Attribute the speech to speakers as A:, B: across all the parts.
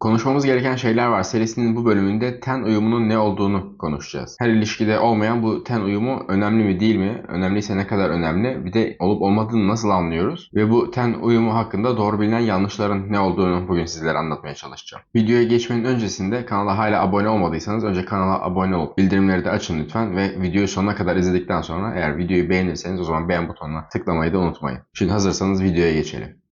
A: Konuşmamız gereken şeyler var. Serisinin bu bölümünde ten uyumunun ne olduğunu konuşacağız. Her ilişkide olmayan bu ten uyumu önemli mi değil mi? Önemliyse ne kadar önemli? Bir de olup olmadığını nasıl anlıyoruz? Ve bu ten uyumu hakkında doğru bilinen yanlışların ne olduğunu bugün sizlere anlatmaya çalışacağım. Videoya geçmenin öncesinde kanala hala abone olmadıysanız önce kanala abone olup bildirimleri de açın lütfen ve videoyu sonuna kadar izledikten sonra eğer videoyu beğenirseniz o zaman beğen butonuna tıklamayı da unutmayın. Şimdi hazırsanız videoya geçelim.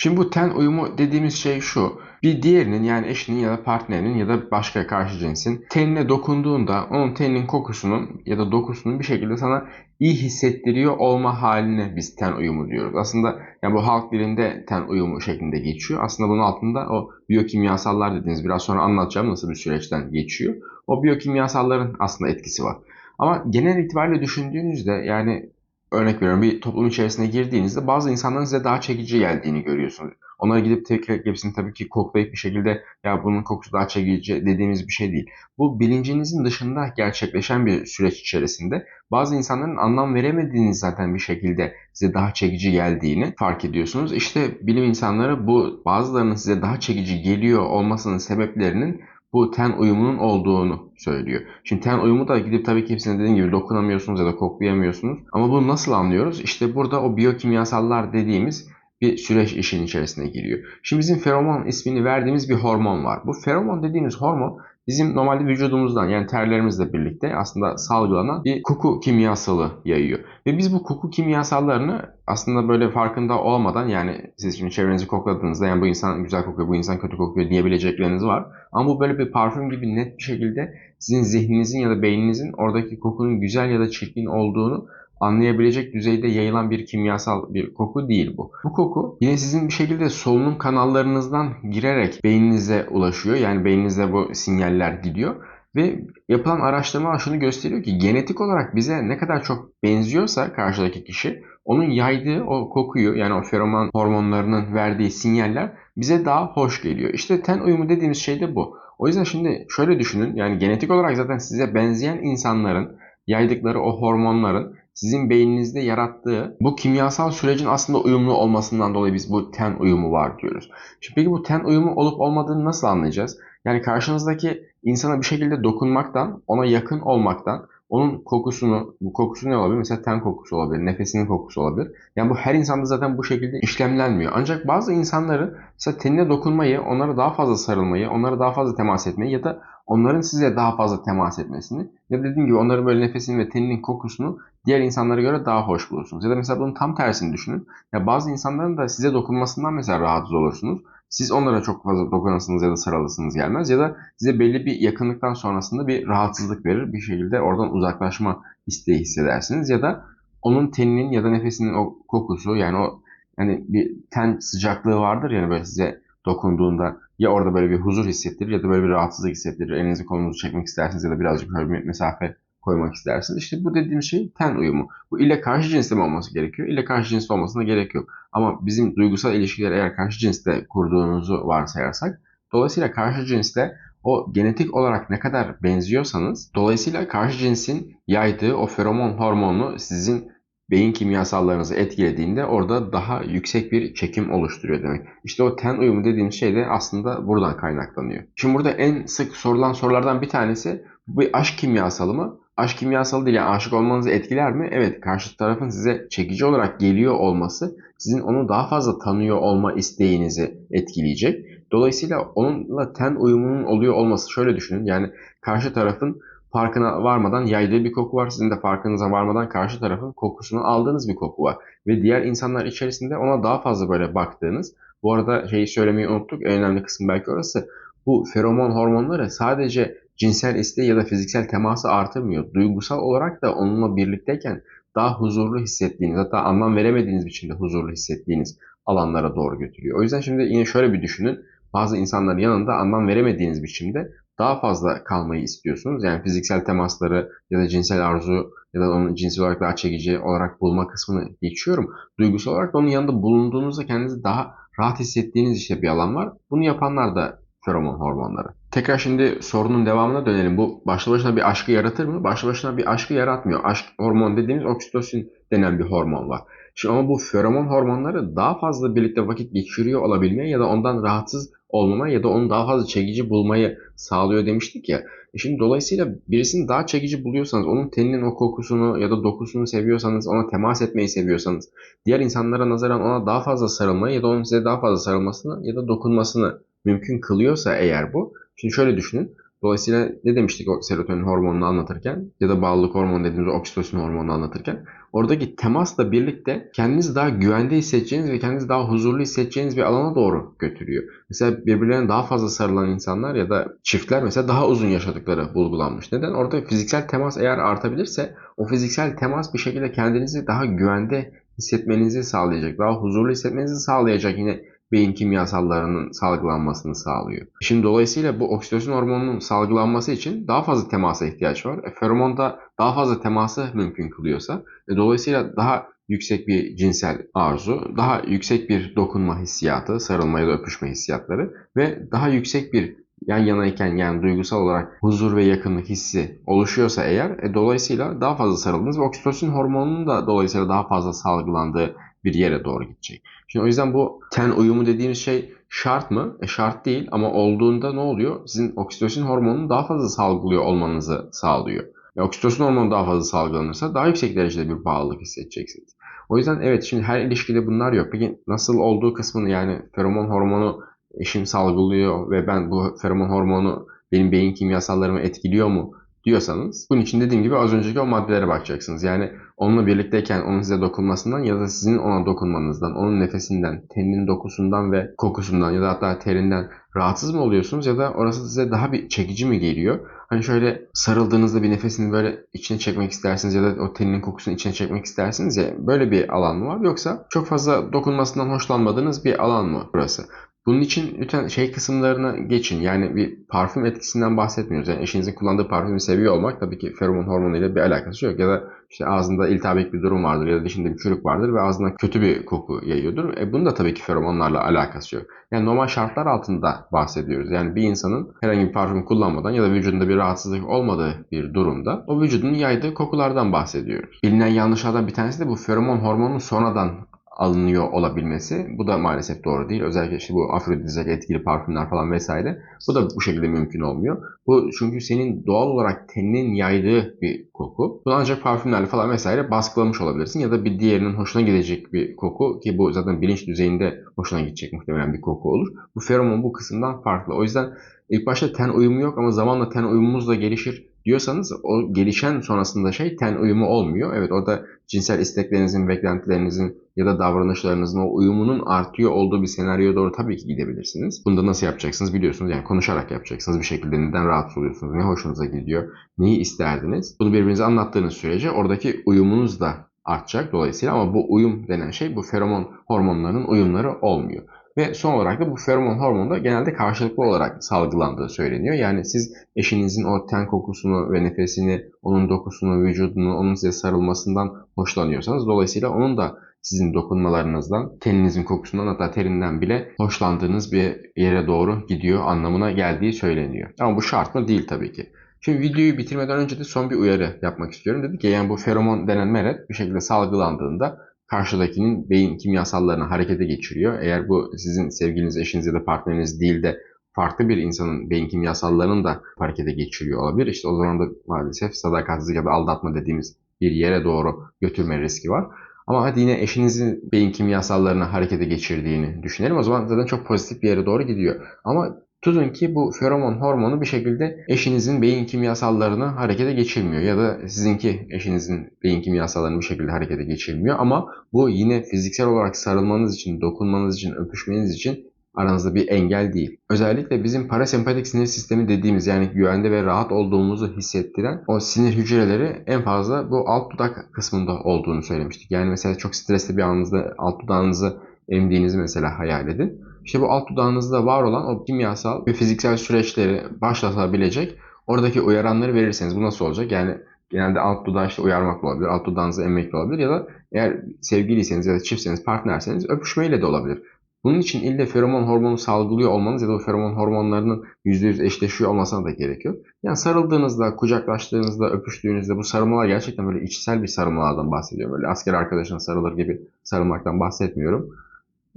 A: Şimdi bu ten uyumu dediğimiz şey şu. Bir diğerinin yani eşinin ya da partnerinin ya da başka karşı cinsin tenine dokunduğunda onun teninin kokusunun ya da dokusunun bir şekilde sana iyi hissettiriyor olma haline biz ten uyumu diyoruz. Aslında yani bu halk dilinde ten uyumu şeklinde geçiyor. Aslında bunun altında o biyokimyasallar dediğiniz biraz sonra anlatacağım nasıl bir süreçten geçiyor. O biyokimyasalların aslında etkisi var. Ama genel itibariyle düşündüğünüzde yani örnek veriyorum bir toplum içerisine girdiğinizde bazı insanların size daha çekici geldiğini görüyorsunuz. Onlara gidip tek tek hepsini tabii ki koklayıp bir şekilde ya bunun kokusu daha çekici dediğimiz bir şey değil. Bu bilincinizin dışında gerçekleşen bir süreç içerisinde bazı insanların anlam veremediğiniz zaten bir şekilde size daha çekici geldiğini fark ediyorsunuz. İşte bilim insanları bu bazılarının size daha çekici geliyor olmasının sebeplerinin bu ten uyumunun olduğunu söylüyor. Şimdi ten uyumu da gidip tabii ki hepsine dediğim gibi dokunamıyorsunuz ya da koklayamıyorsunuz. Ama bunu nasıl anlıyoruz? İşte burada o biyokimyasallar dediğimiz bir süreç işin içerisine giriyor. Şimdi bizim feromon ismini verdiğimiz bir hormon var. Bu feromon dediğimiz hormon bizim normalde vücudumuzdan yani terlerimizle birlikte aslında salgılanan bir koku kimyasalı yayıyor. Ve biz bu koku kimyasallarını aslında böyle farkında olmadan yani siz şimdi çevrenizi kokladığınızda yani bu insan güzel kokuyor, bu insan kötü kokuyor diyebilecekleriniz var. Ama bu böyle bir parfüm gibi net bir şekilde sizin zihninizin ya da beyninizin oradaki kokunun güzel ya da çirkin olduğunu anlayabilecek düzeyde yayılan bir kimyasal bir koku değil bu. Bu koku yine sizin bir şekilde solunum kanallarınızdan girerek beyninize ulaşıyor. Yani beyninize bu sinyaller gidiyor. Ve yapılan araştırma şunu gösteriyor ki genetik olarak bize ne kadar çok benziyorsa karşıdaki kişi onun yaydığı o kokuyu yani o feromon hormonlarının verdiği sinyaller bize daha hoş geliyor. İşte ten uyumu dediğimiz şey de bu. O yüzden şimdi şöyle düşünün yani genetik olarak zaten size benzeyen insanların yaydıkları o hormonların sizin beyninizde yarattığı bu kimyasal sürecin aslında uyumlu olmasından dolayı biz bu ten uyumu var diyoruz. Şimdi peki bu ten uyumu olup olmadığını nasıl anlayacağız? Yani karşınızdaki insana bir şekilde dokunmaktan, ona yakın olmaktan, onun kokusunu, bu kokusu ne olabilir? Mesela ten kokusu olabilir, nefesinin kokusu olabilir. Yani bu her insanda zaten bu şekilde işlemlenmiyor. Ancak bazı insanları mesela tenine dokunmayı, onlara daha fazla sarılmayı, onlara daha fazla temas etmeyi ya da onların size daha fazla temas etmesini ya da dediğim gibi onların böyle nefesinin ve teninin kokusunu diğer insanlara göre daha hoş bulursunuz. Ya da mesela bunun tam tersini düşünün. Ya bazı insanların da size dokunmasından mesela rahatsız olursunuz. Siz onlara çok fazla dokunasınız ya da sarılısınız gelmez ya da size belli bir yakınlıktan sonrasında bir rahatsızlık verir. Bir şekilde oradan uzaklaşma isteği hissedersiniz ya da onun teninin ya da nefesinin o kokusu yani o yani bir ten sıcaklığı vardır yani böyle size dokunduğunda ya orada böyle bir huzur hissettirir ya da böyle bir rahatsızlık hissettirir. Elinizi kolunuzu çekmek istersiniz ya da birazcık böyle bir mesafe koymak istersiniz. İşte bu dediğim şey ten uyumu. Bu ile karşı cinsli mi olması gerekiyor? İlle karşı cinsli olmasına gerek yok. Ama bizim duygusal ilişkileri eğer karşı cinsle kurduğunuzu varsayarsak dolayısıyla karşı cinsle o genetik olarak ne kadar benziyorsanız dolayısıyla karşı cinsin yaydığı o feromon hormonu sizin beyin kimyasallarınızı etkilediğinde orada daha yüksek bir çekim oluşturuyor demek. İşte o ten uyumu dediğim şey de aslında buradan kaynaklanıyor. Şimdi burada en sık sorulan sorulardan bir tanesi bu bir aşk kimyasalı mı? Aşk kimyasalı değil yani aşık olmanızı etkiler mi? Evet karşı tarafın size çekici olarak geliyor olması sizin onu daha fazla tanıyor olma isteğinizi etkileyecek. Dolayısıyla onunla ten uyumunun oluyor olması şöyle düşünün yani karşı tarafın farkına varmadan yaydığı bir koku var. Sizin de farkınıza varmadan karşı tarafın kokusunu aldığınız bir koku var. Ve diğer insanlar içerisinde ona daha fazla böyle baktığınız. Bu arada şeyi söylemeyi unuttuk. En önemli kısım belki orası. Bu feromon hormonları sadece cinsel isteği ya da fiziksel teması artırmıyor. Duygusal olarak da onunla birlikteyken daha huzurlu hissettiğiniz hatta anlam veremediğiniz biçimde huzurlu hissettiğiniz alanlara doğru götürüyor. O yüzden şimdi yine şöyle bir düşünün. Bazı insanların yanında anlam veremediğiniz biçimde daha fazla kalmayı istiyorsunuz. Yani fiziksel temasları ya da cinsel arzu ya da onun cinsel olarak daha çekici olarak bulma kısmını geçiyorum. Duygusal olarak da onun yanında bulunduğunuzda kendinizi daha rahat hissettiğiniz işte bir alan var. Bunu yapanlar da feromon hormonları. Tekrar şimdi sorunun devamına dönelim. Bu başlı başına bir aşkı yaratır mı? Başlı başına bir aşkı yaratmıyor. Aşk hormon dediğimiz oksitosin denen bir hormon var. Şimdi ama bu feromon hormonları daha fazla birlikte vakit geçiriyor olabilmeye ya da ondan rahatsız olmama ya da onu daha fazla çekici bulmayı sağlıyor demiştik ya. E şimdi dolayısıyla birisini daha çekici buluyorsanız, onun teninin o kokusunu ya da dokusunu seviyorsanız, ona temas etmeyi seviyorsanız, diğer insanlara nazaran ona daha fazla sarılmayı ya da onun size daha fazla sarılmasını ya da dokunmasını mümkün kılıyorsa eğer bu. Şimdi şöyle düşünün. Dolayısıyla ne demiştik o serotonin hormonunu anlatırken ya da bağlılık hormonu dediğimiz oksitosin hormonunu anlatırken oradaki temasla birlikte kendinizi daha güvende hissedeceğiniz ve kendinizi daha huzurlu hissedeceğiniz bir alana doğru götürüyor. Mesela birbirlerine daha fazla sarılan insanlar ya da çiftler mesela daha uzun yaşadıkları bulgulanmış. Neden? Orada fiziksel temas eğer artabilirse o fiziksel temas bir şekilde kendinizi daha güvende hissetmenizi sağlayacak, daha huzurlu hissetmenizi sağlayacak yine beyin kimyasallarının salgılanmasını sağlıyor. Şimdi dolayısıyla bu oksitosin hormonunun salgılanması için daha fazla temasa ihtiyaç var. E, feromon da daha fazla teması mümkün kılıyorsa e, dolayısıyla daha yüksek bir cinsel arzu, daha yüksek bir dokunma hissiyatı, sarılma ya da öpüşme hissiyatları ve daha yüksek bir yan yanayken yani duygusal olarak huzur ve yakınlık hissi oluşuyorsa eğer e, dolayısıyla daha fazla sarıldınız ve oksitosin hormonunun da dolayısıyla daha fazla salgılandığı bir yere doğru gidecek. Şimdi o yüzden bu ten uyumu dediğimiz şey şart mı? E şart değil ama olduğunda ne oluyor? Sizin oksitosin hormonunu daha fazla salgılıyor olmanızı sağlıyor. Ve oksitosin hormonu daha fazla salgılanırsa daha yüksek derecede bir bağlılık hissedeceksiniz. O yüzden evet şimdi her ilişkide bunlar yok. Peki nasıl olduğu kısmını yani feromon hormonu eşim salgılıyor ve ben bu feromon hormonu benim beyin kimyasallarımı etkiliyor mu diyorsanız bunun için dediğim gibi az önceki o maddelere bakacaksınız. Yani onunla birlikteyken onun size dokunmasından ya da sizin ona dokunmanızdan, onun nefesinden, teninin dokusundan ve kokusundan ya da hatta terinden rahatsız mı oluyorsunuz ya da orası size daha bir çekici mi geliyor? Hani şöyle sarıldığınızda bir nefesini böyle içine çekmek istersiniz ya da o teninin kokusunu içine çekmek istersiniz ya böyle bir alan mı var yoksa çok fazla dokunmasından hoşlanmadığınız bir alan mı burası? Bunun için lütfen şey kısımlarına geçin. Yani bir parfüm etkisinden bahsetmiyoruz. Yani eşinizin kullandığı parfümü seviyor olmak tabii ki feromon hormonuyla bir alakası yok. Ya da işte ağzında iltihabik bir durum vardır ya da dişinde bir çürük vardır ve ağzından kötü bir koku yayıyordur. E bunun da tabii ki feromonlarla alakası yok. Yani normal şartlar altında bahsediyoruz. Yani bir insanın herhangi bir parfüm kullanmadan ya da vücudunda bir rahatsızlık olmadığı bir durumda o vücudun yaydığı kokulardan bahsediyoruz. Bilinen yanlışlardan bir tanesi de bu feromon hormonun sonradan alınıyor olabilmesi. Bu da maalesef doğru değil. Özellikle işte bu afrodizyak etkili parfümler falan vesaire. Bu da bu şekilde mümkün olmuyor. Bu çünkü senin doğal olarak teninin yaydığı bir koku. Bunu ancak parfümlerle falan vesaire baskılamış olabilirsin. Ya da bir diğerinin hoşuna gidecek bir koku ki bu zaten bilinç düzeyinde hoşuna gidecek muhtemelen bir koku olur. Bu feromon bu kısımdan farklı. O yüzden ilk başta ten uyumu yok ama zamanla ten uyumumuz da gelişir diyorsanız o gelişen sonrasında şey ten uyumu olmuyor. Evet orada cinsel isteklerinizin, beklentilerinizin ya da davranışlarınızın o uyumunun artıyor olduğu bir senaryoya doğru tabii ki gidebilirsiniz. Bunu da nasıl yapacaksınız biliyorsunuz. Yani konuşarak yapacaksınız bir şekilde. Neden rahatsız oluyorsunuz? Ne hoşunuza gidiyor? Neyi isterdiniz? Bunu birbirinize anlattığınız sürece oradaki uyumunuz da artacak dolayısıyla ama bu uyum denen şey bu feromon hormonlarının uyumları olmuyor. Ve son olarak da bu feromon hormonu da genelde karşılıklı olarak salgılandığı söyleniyor. Yani siz eşinizin o ten kokusunu ve nefesini, onun dokusunu, vücudunu, onun size sarılmasından hoşlanıyorsanız dolayısıyla onun da sizin dokunmalarınızdan, teninizin kokusundan hatta terinden bile hoşlandığınız bir yere doğru gidiyor anlamına geldiği söyleniyor. Ama bu şart mı? Değil tabii ki. Şimdi videoyu bitirmeden önce de son bir uyarı yapmak istiyorum. Dedik ki yani bu feromon denen meret bir şekilde salgılandığında karşıdakinin beyin kimyasallarını harekete geçiriyor. Eğer bu sizin sevgiliniz, eşiniz ya da partneriniz değil de farklı bir insanın beyin kimyasallarını da harekete geçiriyor olabilir. İşte o zaman da maalesef sadakatsizlik ya da aldatma dediğimiz bir yere doğru götürme riski var. Ama hadi yine eşinizin beyin kimyasallarını harekete geçirdiğini düşünelim. O zaman zaten çok pozitif bir yere doğru gidiyor. Ama Tutun ki bu feromon hormonu bir şekilde eşinizin beyin kimyasallarını harekete geçirmiyor ya da sizinki eşinizin beyin kimyasallarını bir şekilde harekete geçirmiyor ama bu yine fiziksel olarak sarılmanız için, dokunmanız için, öpüşmeniz için aranızda bir engel değil. Özellikle bizim parasempatik sinir sistemi dediğimiz yani güvende ve rahat olduğumuzu hissettiren o sinir hücreleri en fazla bu alt dudak kısmında olduğunu söylemiştik. Yani mesela çok stresli bir anınızda alt dudağınızı emdiğinizi mesela hayal edin. İşte bu alt dudağınızda var olan o kimyasal ve fiziksel süreçleri başlatabilecek oradaki uyaranları verirseniz bu nasıl olacak? Yani genelde alt dudağı işte uyarmak olabilir, alt dudağınızı emmekle olabilir ya da eğer sevgiliyseniz ya da çiftseniz, partnerseniz öpüşmeyle de olabilir. Bunun için ille feromon hormonu salgılıyor olmanız ya da o feromon hormonlarının %100 eşleşiyor olmasına da gerek yok. Yani sarıldığınızda, kucaklaştığınızda, öpüştüğünüzde bu sarılmalar gerçekten böyle içsel bir sarılmalardan bahsediyorum. Böyle asker arkadaşına sarılır gibi sarılmaktan bahsetmiyorum.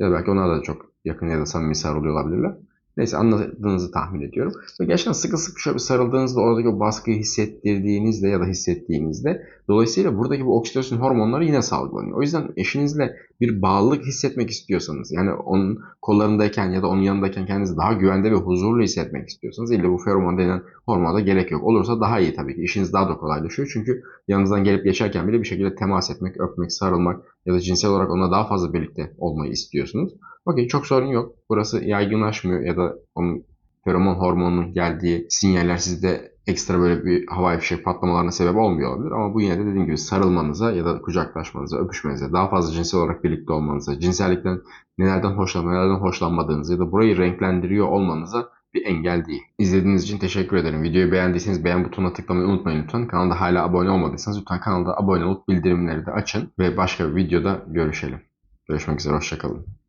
A: Ya da belki onlar da çok yakın ya da samimi sarılıyor olabilirler. Neyse anladığınızı tahmin ediyorum. Ve gerçekten sıkı sıkı şöyle sarıldığınızda oradaki o baskıyı hissettirdiğinizde ya da hissettiğinizde dolayısıyla buradaki bu oksitosin hormonları yine salgılanıyor. O yüzden eşinizle bir bağlılık hissetmek istiyorsanız yani onun kollarındayken ya da onun yanındayken kendinizi daha güvende ve huzurlu hissetmek istiyorsanız illa bu feromon denen hormona gerek yok. Olursa daha iyi tabii ki. İşiniz daha da kolaylaşıyor. Çünkü yanınızdan gelip geçerken bile bir şekilde temas etmek, öpmek, sarılmak ya da cinsel olarak onunla daha fazla birlikte olmayı istiyorsunuz. Okey çok sorun yok. Burası yaygınlaşmıyor ya da onun feromon hormonunun geldiği sinyaller sizde ekstra böyle bir havai fişek patlamalarına sebep olmuyor olabilir. Ama bu yine de dediğim gibi sarılmanıza ya da kucaklaşmanıza, öpüşmenize, daha fazla cinsel olarak birlikte olmanıza, cinsellikten nelerden hoşlanıp nelerden hoşlanmadığınızı ya da burayı renklendiriyor olmanıza bir engel değil. İzlediğiniz için teşekkür ederim. Videoyu beğendiyseniz beğen butonuna tıklamayı unutmayın lütfen. Kanalda hala abone olmadıysanız lütfen kanalda abone olup bildirimleri de açın ve başka bir videoda görüşelim. Görüşmek üzere, hoşçakalın.